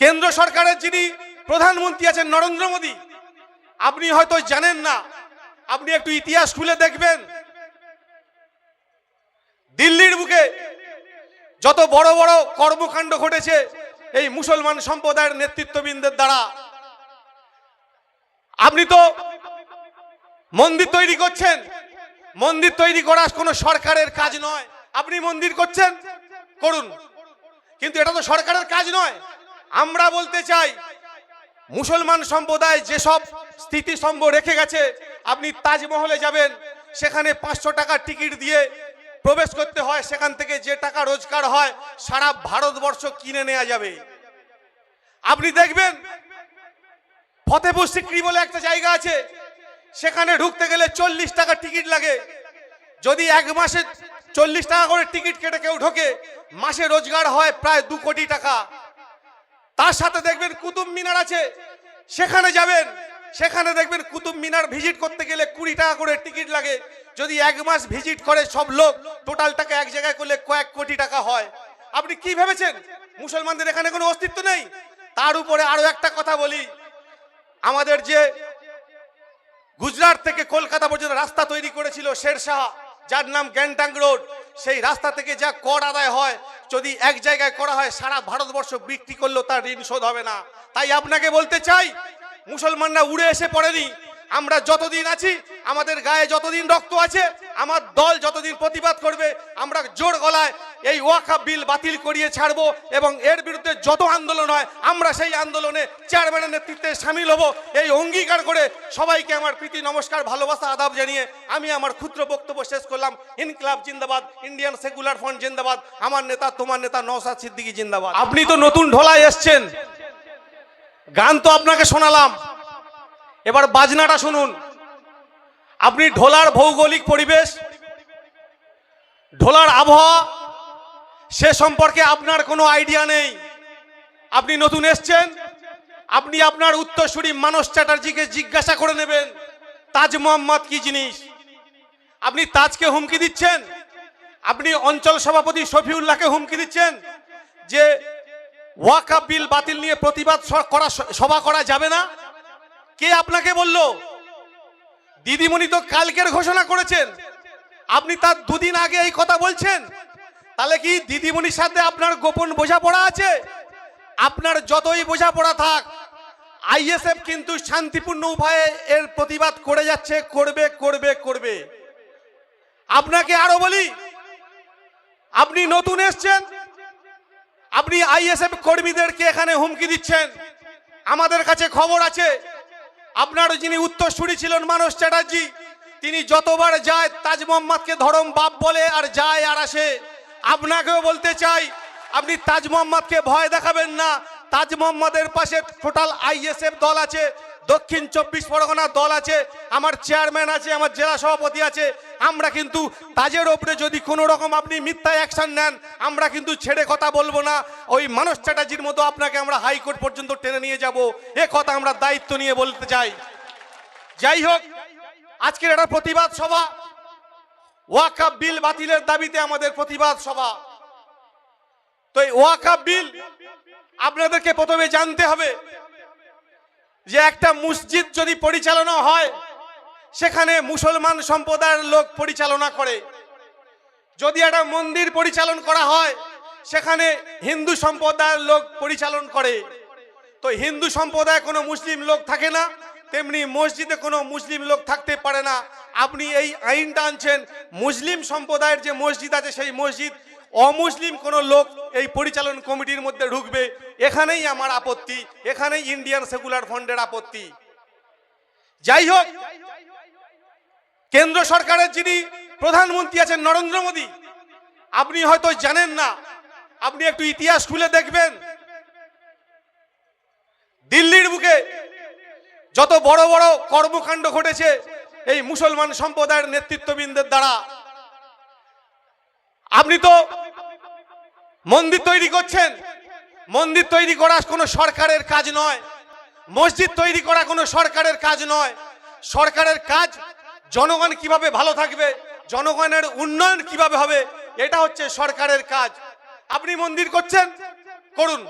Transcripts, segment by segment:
কেন্দ্র সরকারের যিনি প্রধানমন্ত্রী আছেন নরেন্দ্র মোদী, আপনি হয়তো জানেন না, আপনি একটু ইতিহাস খুলে দেখবেন। দিল্লির বুকে যত বড় বড় কর্মকাণ্ড ঘটেছে এই মুসলমান সম্প্রদায়ের নেতৃত্ববৃন্দের দ্বারা, আপনি তো মন্দির তৈরি করছেন। মন্দির তৈরি করা কোনো সরকারের কাজ নয়। আপনি মন্দির করছেন? করুন। কিন্তু এটা তো সরকারের কাজ নয়। আমরা বলতে চাই, মুসলমান সম্প্রদায় যেসব স্থিতিস্তম্ভ রেখে গেছে, আপনি তাজমহলে যাবেন, সেখানে পাঁচশো টাকার টিকিট দিয়ে প্রবেশ করতে হয়, সেখান থেকে যে টাকা রোজগার হয়, সারা ভারতবর্ষ কিনে নেওয়া যাবে। আপনি দেখবেন, ফতেপুর সিক্রি বলে একটা জায়গা আছে, সেখানে ঢুকতে গেলে চল্লিশ টাকা টিকিট লাগে। যদি এক মাসে চল্লিশ টাকা করে টিকিট কেটে কেউ ঢোকে, মাসে রোজগার হয় প্রায় দু কোটি টাকা। তার সাথে দেখবেন কুতুব মিনার আছে। সেখানে যাবেন। সেখানে দেখবেন কুতুব মিনার ভিজিট করতে গেলে কুড়ি টাকা করে টিকিট লাগে। যদি এক মাস ভিজিট করে সব লোক টোটাল টাকা এক জায়গায় করলে কয়েক কোটি টাকা হয়। আপনি কি ভেবেছেন? মুসলমানদের এখানে কোনো অস্তিত্ব নেই? তার উপরে আরও একটা কথা বলি। আমাদের যে গুজরাট থেকে কলকাতা পর্যন্ত রাস্তা তৈরি করেছিল শেরশাহ যার নাম গ্যাংটাং রোড, সেই রাস্তা থেকে যা কর আদায় হয়, যদি এক জায়গায় করা হয়, সারা ভারতবর্ষ বিক্রি করলেও তার ঋণ শোধ হবে না। তাই আপনাকে বলতে চাই, মুসলমানরা উড়ে এসে পড়েনি আমরা যতদিন আছি, আমাদের গায়ে যতদিন রক্ত আছে, আমার দল যতদিন প্রতিবাদ করবে, আমরা জোর গলায় এই ওয়াকা বিল বাতিল করিয়ে ছাড়বো এবং এর বিরুদ্ধে যত আন্দোলন হয়, আমরা সেই আন্দোলনে চেয়ারম্যানের নেতৃত্বে সামিল হব। এই অঙ্গীকার করে সবাইকে আমার প্রীতি, নমস্কার, ভালোবাসা, আদাব জানিয়ে আমি আমার ক্ষুদ্র বক্তব্য শেষ করলাম। ইনকলাব জিন্দাবাদ, ইন্ডিয়ান সেকুলার ফ্রন্ট জিন্দাবাদ, আমার নেতা, তোমার নেতা নওসাদ সিদ্দিকী জিন্দাবাদ। আপনি তো নতুন ঢোলায় এসছেন। গান তো আপনাকে শোনালাম। এবার বাজনাটা শুনুন। আপনি ঢোলার ভৌগোলিক পরিবেশ, ঢোলার আবহাওয়া, সে সম্পর্কে আপনার কোনো আইডিয়া নেই। আপনি নতুন এসছেন, আপনি আপনার উত্তরসূরি মানস চ্যাটার্জিকে জিজ্ঞাসা করে নেবেন, তাজ মোহাম্মদ কি জিনিস? আপনি তাজকে হুমকি দিচ্ছেন? আপনি অঞ্চল সভাপতি শফিউল্লাহকে হুমকি দিচ্ছেন যে ওয়াকা বিল বাতিল নিয়ে প্রতিবাদ করা সভা করা যাবে না? কে আপনাকে বলল? দিদিমণি তো কালকের ঘোষণা করেছেন। আপনি তার দুদিন আগে এই কথা বলছেন। তাহলে কি দিদিমণির সাথে আপনার গোপন বোঝাপড়া আছে? আপনার যতই বোঝাপড়া থাক আইএসএফ কিন্তু শান্তিপূর্ণ উপায়ে এর প্রতিবাদ করে যাচ্ছে, করবে করবে করবে। আপনাকে আরও বলি, আপনি নতুন এসছেন, আপনি আইএসএফ কর্মীদেরকে এখানে হুমকি দিচ্ছেন। আমাদের কাছে খবর আছে আপনার যিনি উত্তরসূরি ছিলেন মানস চ্যাটার্জি, তিনি যতবার যায় তাজ মোহাম্মদকে ধরম বাপ বলে আর যায় আর আসে। আপনাকেও বলতে চাই, আপনি তাজ মোহাম্মদকে ভয় দেখাবেন না। তাজ মোহাম্মদের পাশে টোটাল আইএসএফ দল আছে। দক্ষিণ চব্বিশ পরগনা দল আছে, আমার চেয়ারম্যান আছে, আমার জেলা সভাপতি আছে, আমরা কিন্তু তাজের ওপরে যদি কোনো রকম আপনি মিথ্যা অ্যাকশন নেন, আমরা কিন্তু ছেড়ে কথা বলব না। ওই মানস চ্যাটার্জির মতো আপনাকে আমরা হাইকোর্ট পর্যন্ত টেনে নিয়ে যাব। এ কথা আমরা দায়িত্ব নিয়ে বলতে চাই। যাই হোক, আজকের একটা প্রতিবাদ সভা। ওয়াকাপ বিল বাতিলের দাবিতে আমাদের প্রতিবাদ সভা। তো এই ওয়াকাপ বিল আপনাদেরকে প্রথমে জানতে হবে। যে একটা মসজিদ যদি পরিচালনা হয়, সেখানে মুসলমান সম্প্রদায়ের লোক পরিচালনা করে। যদি একটা মন্দির পরিচালন করা হয়, সেখানে হিন্দু সম্প্রদায়ের লোক পরিচালন করে। তো হিন্দু সম্প্রদায় কোনো মুসলিম লোক থাকে না, তেমনি মসজিদে কোনো মুসলিম লোক থাকতে পারে না। আপনি এই আইনটা আনছেন, মুসলিম সম্প্রদায়ের যে মসজিদ আছে, সেই মসজিদ অমুসলিম কোনো লোক এই পরিচালন কমিটির মধ্যে ঢুকবে, এখানেই আমার আপত্তি, এখানেই ইন্ডিয়ান সেকুলার ফন্ডের আপত্তি। যাই হোক, কেন্দ্র সরকারের যিনি প্রধানমন্ত্রী আছেন নরেন্দ্র মোদী, আপনি হয়তো জানেন না, আপনি একটু ইতিহাস খুলে দেখবেন। দিল্লির বুকে যত বড় বড় কর্মকাণ্ড ঘটেছে, এই মুসলমান সম্প্রদায়ের নেতৃত্ববৃন্দের দ্বারা, আপনি তো মন্দির তৈরি করছেন। মন্দির তৈরি করা কোনো সরকারের কাজ নয়। মসজিদ তৈরি করা কোনো সরকারের কাজ নয়। সরকারের কাজ জনগণ কীভাবে ভালো থাকবে, জনগণের উন্নয়ন কীভাবে হবে, এটা হচ্ছে সরকারের কাজ। আপনি মন্দির করছেন? করুন।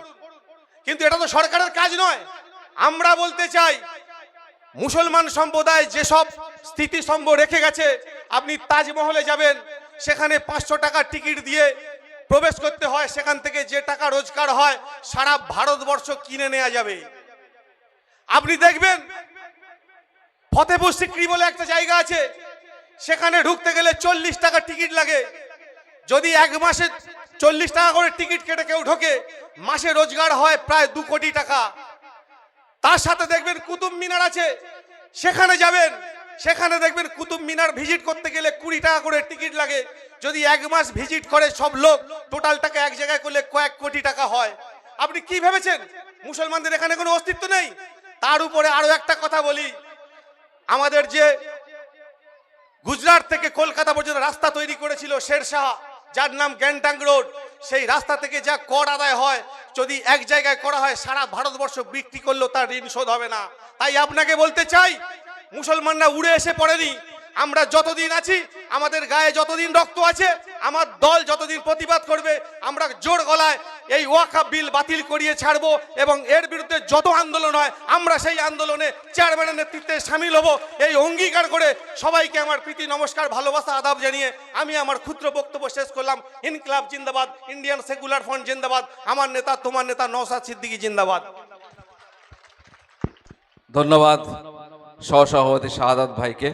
কিন্তু এটা তো সরকারের কাজ নয়। আমরা বলতে চাই, মুসলমান সম্প্রদায় যেসব স্থিতিস্তম্ভ রেখে গেছে, আপনি তাজমহলে যাবেন, সেখানে পাঁচশো টাকার টিকিট দিয়ে প্রবেশ করতে হয়, সেখান থেকে যে টাকা রোজগার হয়, সারা ভারতবর্ষ কিনে নেওয়া যাবে। আপনি দেখবেন ফতেপুর সিক্রি বলে একটা জায়গা আছে, সেখানে ঢুকতে গেলে চল্লিশ টাকা টিকিট লাগে। যদি এক মাসে চল্লিশ টাকা করে টিকিট কেটে কেউ ঢোকে, মাসে রোজগার হয় প্রায় দু কোটি টাকা। তার সাথে দেখবেন কুতুব মিনার আছে, সেখানে যাবেন সেখানে দেখবেন কুতুব মিনার ভিজিট করতে গেলে কুড়ি টাকা করে টিকিট লাগে। যদি এক মাস ভিজিট করে সব লোক টোটাল টাকা এক জায়গায় করলে কয়েক কোটি টাকা হয়। আপনি কি ভেবেছেন? মুসলমানদের এখানে কোনো অস্তিত্ব নেই? তার উপরে আরও একটা কথা বলি। আমাদের যে গুজরাট থেকে কলকাতা পর্যন্ত রাস্তা তৈরি করেছিল শেরশাহ যার নাম গ্যাংটাং রোড, সেই রাস্তা থেকে যা কর আদায় হয়, যদি এক জায়গায় করা হয়, সারা ভারতবর্ষ বিক্রি করলেও তার ঋণ শোধ হবে না। তাই আপনাকে বলতে চাই মুসলমানরা উড়ে এসে পড়েনি। আমরা যতদিন আছি, আমাদের গায়ে যতদিন রক্ত আছে, আমার দল যতদিন প্রতিবাদ করবে, আমরা জোর গলায় এই ওয়াকা বিল বাতিল করিয়ে ছাড়বো এবং এর বিরুদ্ধে যত আন্দোলন হয়, আমরা সেই আন্দোলনে চেয়ারম্যানের নেতৃত্বে সামিল হব। এই অঙ্গীকার করে সবাইকে আমার প্রীতি, নমস্কার, ভালোবাসা, আদাব জানিয়ে আমি আমার ক্ষুদ্র বক্তব্য শেষ করলাম। ইনকলাব জিন্দাবাদ, ইন্ডিয়ান সেকুলার ফ্রন্ট জিন্দাবাদ, আমার নেতা, তোমার নেতা নওসাদ সিদ্দিকী জিন্দাবাদ। ধন্যবাদ। সহসভাপতি শাহাদ ভাইকে